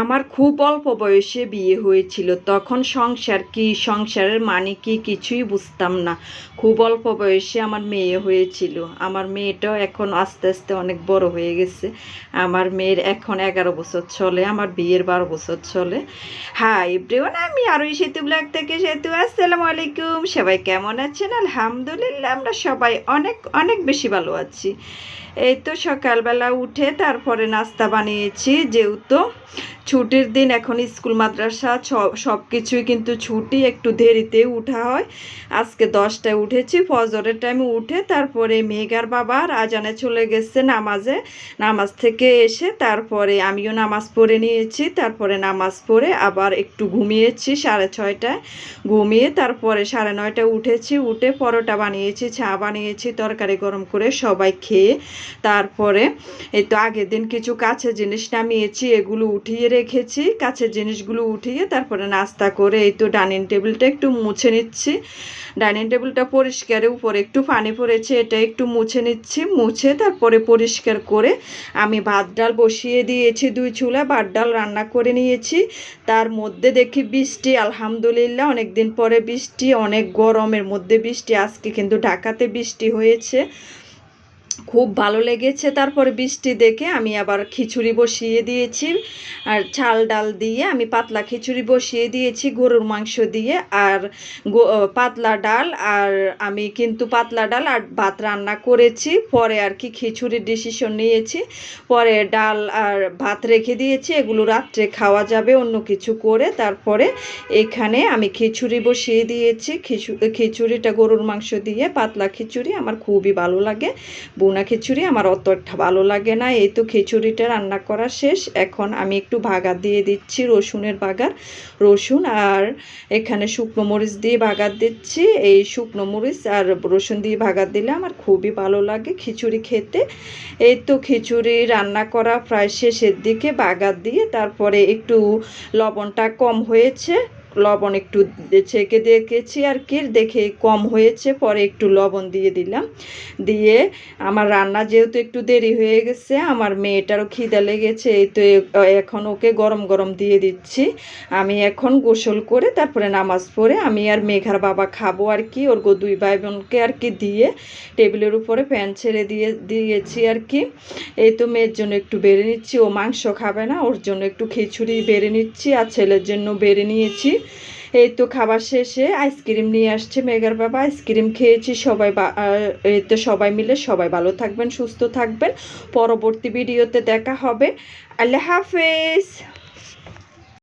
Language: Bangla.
আমার খুব অল্প বয়সে বিয়ে হয়েছিল। তখন সংসার কি, সংসারের মানে কি কিছুই বুঝতাম না। খুব অল্প বয়সে আমার মেয়ে হয়েছিল। আমার মেয়েটাও এখন আস্তে আস্তে অনেক বড় হয়ে গেছে। আমার মেয়ের এখন এগারো বছর চলে, আমার বিয়ের বারো বছর চলে। হাই এভরিওয়ান আমি আরও সেতু ব্লগ থেকে সেতু। আসসালামু আলাইকুম। সবাই কেমন আছেন? আলহামদুলিল্লাহ, আমরা সবাই অনেক অনেক বেশি ভালো আছি। এই তো সকালবেলা উঠে তারপরে নাস্তা বানিয়েছি, যেহেতু ছুটির দিন এখন স্কুল, মাদ্রাসা সব কিছুই কিন্তু ছুটি, একটু দেরিতে উঠা হয়। আজকে দশটায় উঠেছি, ফজরের টাইমে উঠে তারপরে মেঘার বাবা আজানে চলে গেছে নামাজে। নামাজ থেকে এসে তারপরে আমিও নামাজ পড়ে নিয়েছি, তারপরে নামাজ পড়ে আবার একটু ঘুমিয়েছি সাড়ে ছয়টায়। ঘুমিয়ে তারপরে সাড়ে নয়টায় উঠেছি, উঠে পরোটা বানিয়েছি, চা বানিয়েছি, তরকারি গরম করে সবাই খেয়ে তারপরে এই তো আগের দিন কিছু কাছে জিনিস নামিয়েছি, এগুলো উঠিয়ে রেখেছি কাছের জিনিসগুলো উঠিয়ে তারপরে নাস্তা করে এই তো ডাইনিং টেবিলটা একটু মুছে নিচ্ছি। ডাইনিং টেবিলটা পরিষ্কারের উপরে একটু পানি পড়েছে, এটা একটু মুছে নিচ্ছি, মুছে তারপরে পরিষ্কার করে আমি ভাত ডাল বসিয়ে দিয়েছি, দুই চুলা ভাত ডাল রান্না করে নিয়েছি। তার মধ্যে দেখি বৃষ্টি, আলহামদুলিল্লাহ অনেক দিন পরে বৃষ্টি, অনেক গরমের মধ্যে বৃষ্টি, আজকে কিন্তু ঢাকাতে বৃষ্টি হয়েছে। খুব ভালো লেগেছে। তারপরে বৃষ্টি দেখে আমি আবার খিচুড়ি বসিয়ে দিয়েছি। আর চাল ডাল দিয়ে আমি পাতলা খিচুড়ি বসিয়ে দিয়েছি গরুর মাংস দিয়ে। আর পাতলা ডাল আর আমি কিন্তু পাতলা ডাল আর ভাত রান্না করেছি। পরে আর কি খিচুড়ির ডিসিশন নিয়েছি। পরে ডাল আর ভাত রেখে দিয়েছি। এগুলো রাত্রে খাওয়া যাবে অন্য কিছু করে। তারপরে এখানে আমি খিচুড়ি বসিয়ে দিয়েছি। খিচুড়িটা গরুর মাংস দিয়ে পাতলা খিচুড়ি আমার খুবই ভালো লাগে। বোনা খিচুড়ি, আমার অত একটা ভালো লাগে না। এই তো খিচুড়িটা রান্না করা শেষ। এখন আমি একটু ভাগার দিয়ে দিচ্ছি, রসুনের বাগার। রসুন আর এখানে শুকনো মরিচ দিয়ে ভাগার দিচ্ছি। এই শুকনো মরিচ আর রসুন দিয়ে ভাগার দিলে আমার খুবই ভালো লাগে খিচুড়ি খেতে। এই তো খিচুড়ি রান্না করা প্রায় শেষের দিকে বাগার দিয়ে, তারপরে একটু লবণটা কম হয়েছে। লবণ একটু ছেঁকে দেখেছি আর কি, দেখে কম হয়েছে, পরে একটু লবণ দিয়ে দিলাম। দিয়ে আমার রান্না যেহেতু একটু দেরি হয়ে গেছে, আমার মেয়েটারও খিদে লেগেছে, এই তো এখন ওকে গরম গরম দিয়ে দিচ্ছি। আমি এখন গোসল করে তারপরে নামাজ পড়ে আমি আর মেঘার বাবা খাব আর কি ওর গো দুই ভাই বোনকে আর কি দিয়ে টেবিলের উপরে ফ্যান ছেড়ে দিয়ে, দিয়েছি আর কি। এই তো মেয়ের জন্য একটু বেড়ে নিচ্ছি, ও মাংস খাবে না, ওর জন্য একটু খিচুড়ি বেড়ে নিচ্ছি আর ছেলের জন্য বেড়ে নিয়েছি। এই তো খাবার শেষে আইসক্রিম নিয়ে আসছে মেঘার বাবা। আইসক্রিম খেয়েছি, সবাই এই তো সবাই মিলে সবাই ভালো থাকবেন, সুস্থ থাকবেন। পরবর্তী ভিডিওতে দেখা হবে। আল্লাহ হাফেজ।